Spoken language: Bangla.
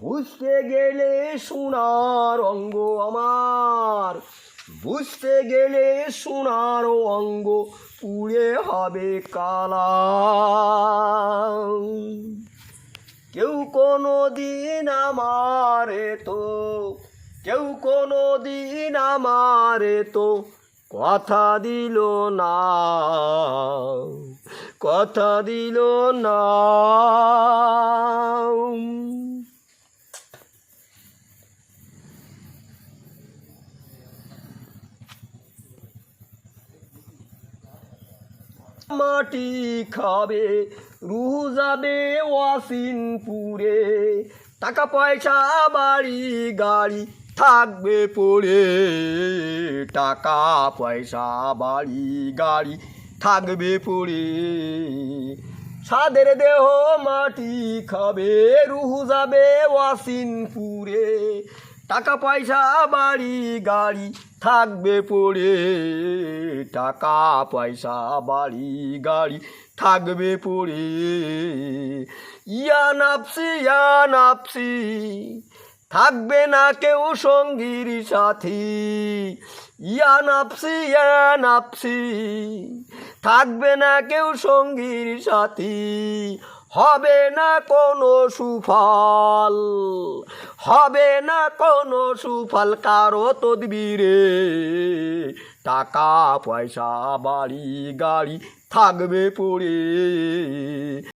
বুঝতে গেলে সোনার অঙ্গ আমার। বুঝতে গেলে সোনার অঙ্গ পুড়ে হবে কালা কেউ কোনো দিন আমারে তো কেউ কোনো দিন আমারে তো কথা দিল না, কথা দিল না। মাটি খাবে, রুহ যাবে ওয়াসিনপুরে টাকা পয়সা, বাড়ি, গাড়ি থাকবে পড়ে। টাকা পয়সা, বাড়ি, গাড়ি থাকবে পড়ে। সাদের দেহ মাটি খাবে, রুহু যাবে ওয়াসিনপুরে টাকা পয়সা বাড়ি, গাড়ি থাকবে পড়ে। টাকা পয়সা বাড়ি, গাড়ি থাকবে পড়ে। ইয়া নাপসি ইয়া নাপসি থাকবে না কেউ সঙ্গীর সাথী। ইয়া নাপসি ইয়া নাপসি থাকবে না কেউ সঙ্গীর সাথী। হবে না কোনো সুফল, হবে না কোনো সুফল কারও তদবিরে। টাকা, পয়সা, বাড়ি, গাড়ি থাকবে পড়ে।